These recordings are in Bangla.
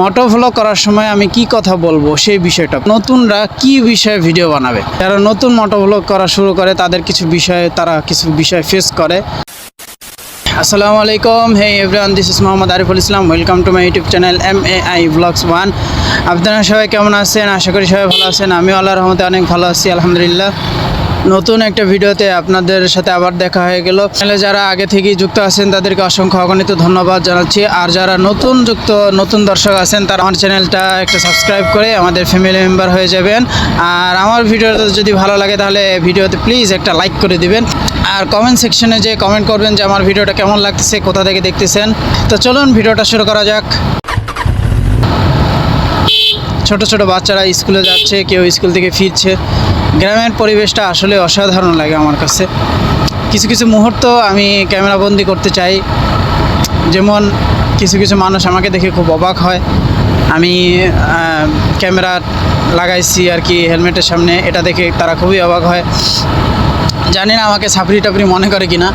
মোটো ভ্লগ করার সময় আমি কি কথা বলব সেই বিষয়টা। নতুনরা কি বিষয়ে ভিডিও বানাবে? যারা নতুন মোটো ভ্লগ করা শুরু করে, তাদের কিছু বিষয়ে, তারা কিছু বিষয় ফেস করে। আসসালামু আলাইকুম। Hey everyone this is Mohammad Ariful Islam welcome to my YouTube channel M A I vlogs one আপনারা সবাই কেমন আছেন? আশা করি সবাই ভালো আছেন। আমিও আল্লাহ রহমতে অনেক ভালো আছি, আলহামদুলিল্লাহ। নতুন একটা ভিডিওতে আপনাদের সাথে আবার দেখা হয়ে গেল। চ্যানেলে যারা আগে থেকেই যুক্ত আছেন, তাদেরকে অসংখ্য অগণিত ধন্যবাদ জানাচ্ছি। আর যারা নতুন যুক্ত, নতুন দর্শক আছেন, তারা আমার চ্যানেলটা একটা সাবস্ক্রাইব করে আমাদের ফ্যামিলি মেম্বার হয়ে যাবেন। আর আমার ভিডিওটা যদি ভালো লাগে, তাহলে ভিডিওতে প্লিজ একটা লাইক করে দিবেন। আর কমেন্ট সেকশনে যে কমেন্ট করবেন যে আমার ভিডিওটা কেমন লাগতেছে, কোথা থেকে দেখতেছেন। তো চলুন ভিডিওটা শুরু করা যাক। ছোট ছোট বাচ্চারা স্কুলে যাচ্ছে, কেউ স্কুল থেকে ফিরছে। গ্রামের পরিবেশটা আসলে অসাধারণ লাগে আমার কাছে। কিছু কিছু মুহূর্ত আমি ক্যামেরাবন্দি করতে চাই। যেমন কিছু কিছু মানুষ আমাকে দেখে খুব অবাক হয়। আমি ক্যামেরা লাগাইছি আর কি হেলমেটের সামনে, এটা দেখে তারা খুবই অবাক হয়। জানি না আমাকে ছাপড়ি টাপড়ি মনে করে কিনা।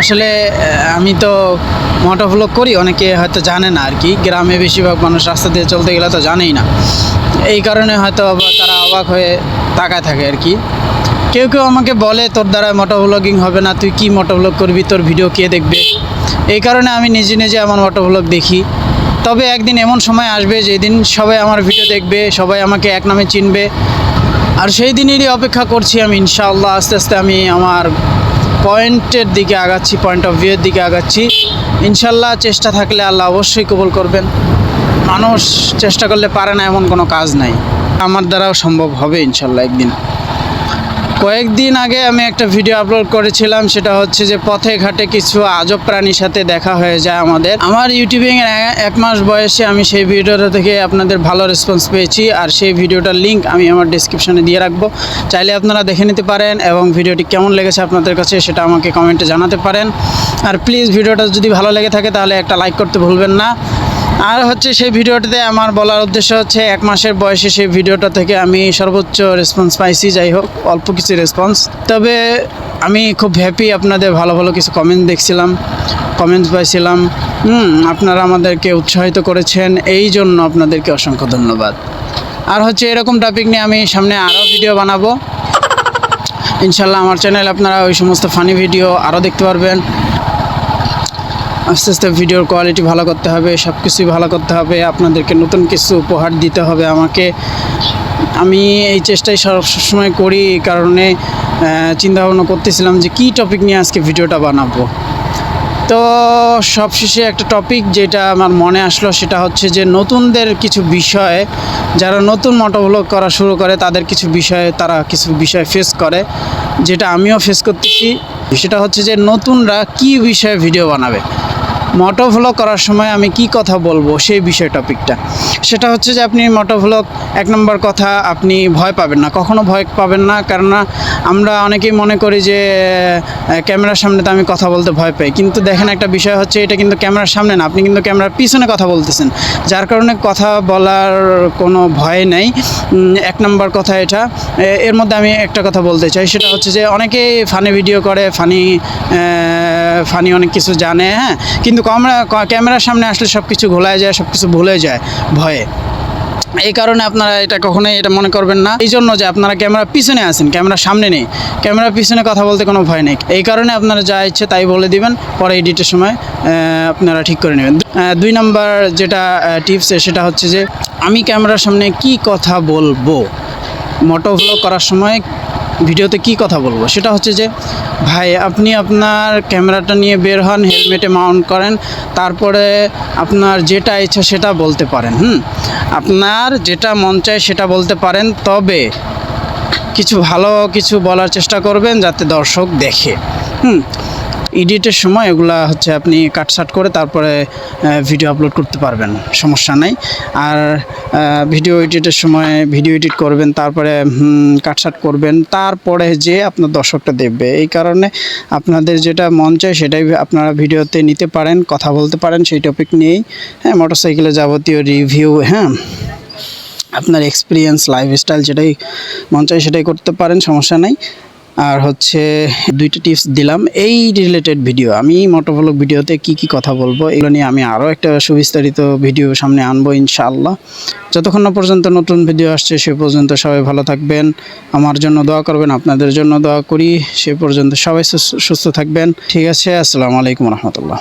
আসলে আমি তো মোটো ভ্লগ করি, অনেকে হয়তো জানে না আর কি। গ্রামে বেশিরভাগ মানুষ রাস্তা দিয়ে চলতে গেলে তো জানেই না। এই কারণে হয়তো তারা অবাক হয়ে তাকায় থাকে আর কি। কেউ কেউ আমাকে বলে, তোর দ্বারা মোটো ভ্লগিং হবে না, তুই কি মোটো ভ্লগ করবি? তোর ভিডিও কে দেখবে? এই কারণে আমি নিজে নিজে আমার মোটো ভ্লগ দেখি। তবে একদিন এমন সময় আসবে, যেদিন সবাই আমার ভিডিও দেখবে, সবাই আমাকে এক নামে চিনবে। আর সেই দিনেরই অপেক্ষা করছি আমি, ইনশাআল্লাহ, আস্তে আস্তে আমি আমার পয়েন্টের দিকে আগাচ্ছি, পয়েন্ট অফ ভিউয়ের দিকে আগাচ্ছি। ইনশাল্লাহ চেষ্টা থাকলে আল্লাহ অবশ্যই কবল করবেন। মানুষ চেষ্টা করলে পারে না, এমন কোনো কাজ নাই। আমার দ্বারাও সম্ভব হবে ইনশাল্লাহ একদিন। কয়েকদিন আগে আমি একটা ভিডিও আপলোড করেছিলাম, সেটা হচ্ছে যে পথে ঘাটে কিছু আজব প্রাণীর সাথে দেখা হয়ে যায় আমাদের। আমার ইউটিউবিং এক মাস বয়সে আমি সেই ভিডিওটা থেকে আপনাদের ভালো রেসপন্স পেয়েছি, আর সেই ভিডিওটার লিঙ্ক আমি আমার ডিসক্রিপশনে দিয়ে রাখব। চাইলে আপনারা দেখে নিতে পারেন, এবং ভিডিওটি কেমন লেগেছে আপনাদের কাছে সেটা আমাকে কমেন্টে জানাতে পারেন। আর প্লিজ ভিডিওটা যদি ভালো লেগে থাকে, তাহলে একটা লাইক করতে ভুলবেন না। আর হচ্ছে সেই ভিডিওটাতে আমার বলার উদ্দেশ্য হচ্ছে এক মাসের বয়সে সেই ভিডিওটা থেকে আমি সর্বোচ্চ রেসপন্স পাইছি, যাই হোক, অল্প কিছু রেসপন্স তবে আমি খুব হ্যাপি আপনাদের ভালো ভালো কিছু কমেন্ট দেখছিলাম কমেন্টস পাইছিলাম। হুম, আপনারা আমাদেরকে উৎসাহিত করেছেন, এই জন্য আপনাদেরকে অসংখ্য ধন্যবাদ। আর হচ্ছে এরকম টপিক নিয়ে আমি সামনে আরও ভিডিও বানাবো। ইনশাল্লাহ আমার চ্যানেল আপনারা ওই সমস্ত ফানি ভিডিও আরও দেখতে পারবেন। আস্তে আস্তে ভিডিওর কোয়ালিটি ভালো করতে হবে সব কিছুই ভালো করতে হবে, আপনাদেরকে নতুন কিছু উপহার দিতে হবে আমাকে। আমি এই চেষ্টাই সবসময় করি এই কারণে চিন্তা ভাবনা করতেছিলাম যে কী টপিক নিয়ে আজকে ভিডিওটা বানাবো। তো সবশেষে একটা টপিক যেটা আমার মনে আসলো সেটা হচ্ছে যে নতুনদের কিছু বিষয়ে, যারা নতুন মোটোভ্লগ করা শুরু করে তাদের কিছু বিষয়ে তারা কিছু বিষয় ফেস করে, যেটা আমিও ফেস করতেছি। সেটা হচ্ছে যে নতুনরা কি বিষয়ে ভিডিও বানাবে? মোটো ভ্লগ করার সময় আমি কি কথা বলব সেই বিষয় টপিকটা। সেটা হচ্ছে যে আপনি মোটো ভ্লগ এক নম্বর কথা আপনি ভয় পাবেন না, কখনো ভয় পাবেন না, কেননা আমরা অনেকেই মনে করি যে ক্যামেরার সামনে তো আমি কথা বলতে ভয় পাই। কিন্তু দেখেন একটা বিষয় হচ্ছে, এটা কিন্তু ক্যামেরার সামনে না, আপনি কিন্তু ক্যামেরার পিছনে কথা বলতেছেন। যার কারণে কথা বলার কোনো ভয় নেই। এক নম্বর কথা এটা। এর মধ্যে আমি একটা কথা বলতে চাই, সেটা হচ্ছে যে অনেকেই ফানি ভিডিও করে, ফানি ফানি অনেক কিছু জানে হ্যাঁ? কিন্তু ক্যামেরা ক্যামেরার সামনে আসলে সব কিছু ঘোলায় যায় সব কিছু ভুলে যায়, ভয়ে। এই কারণে আপনারা এটা কখনোই এটা মনে করবেন না। এই জন্য যে আপনারা ক্যামেরা পিছনে আছেন, ক্যামেরার সামনে নেই। ক্যামেরার পিছনে কথা বলতে কোনো ভয় নেই। এই কারণে আপনারা যা ইচ্ছে তাই বলে দিবেন, পরে এডিটের সময় আপনারা ঠিক করে নেবেন। দুই নাম্বার যেটা টিপস, সেটা হচ্ছে যে আমি ক্যামেরার সামনে কি কথা বলব? মোটো ভ্লগ করার সময় ভিডিওতে কি কথা বলব? সেটা হচ্ছে যে ভাই, আপনি আপনার ক্যামেরাটা নিয়ে বের হন, হেলমেটে মাউন্ট করেন, তারপরে আপনার যেটা ইচ্ছা সেটা বলতে পারেন, হুম? আপনার যেটা মন চায় সেটা বলতে পারেন, তবে কিছু ভালো কিছু বলার চেষ্টা করবেন যাতে দর্শক দেখে, হুম? এডিটের সময় এগুলা হচ্ছে আপনি কাটসাট করে তারপরে ভিডিও আপলোড করতে পারবেন, সমস্যা নাই। আর ভিডিও এডিটের সময় ভিডিও এডিট করবেন, তারপরে কাটসাট করবেন, তারপরে যে আপনার দর্শকটা দেখবে। এই কারণে আপনাদের যেটা মন চায় সেটাই আপনারা ভিডিওতে নিতে পারেন, কথা বলতে পারেন, সেই টপিক নিয়েই হ্যাঁ মোটরসাইকেলের যাবতীয় রিভিউ হ্যাঁ আপনার এক্সপিরিয়েন্স লাইফস্টাইল যেটাই মন চায় সেটাই করতে পারেন, সমস্যা নাই। আর হচ্ছে দুইটা টিপস দিলাম। এই রিলেটেড ভিডিও আমি মোটোভ্লগ ভিডিওতে কি কি কথা বলব এগুলো নিয়ে আমি আরও একটা সুবিস্তারিত ভিডিও সামনে আনব ইনশাআল্লাহ। যতক্ষণ না পর্যন্ত নতুন ভিডিও আসছে, সে পর্যন্ত সবাই ভালো থাকবেন। আমার জন্য দোয়া করবেন, আপনাদের জন্য দোয়া করি। সে পর্যন্ত সবাই সুস্থ- সুস্থ থাকবেন। ঠিক আছে, আসসালামু আলাইকুম রহমতুল্লাহ।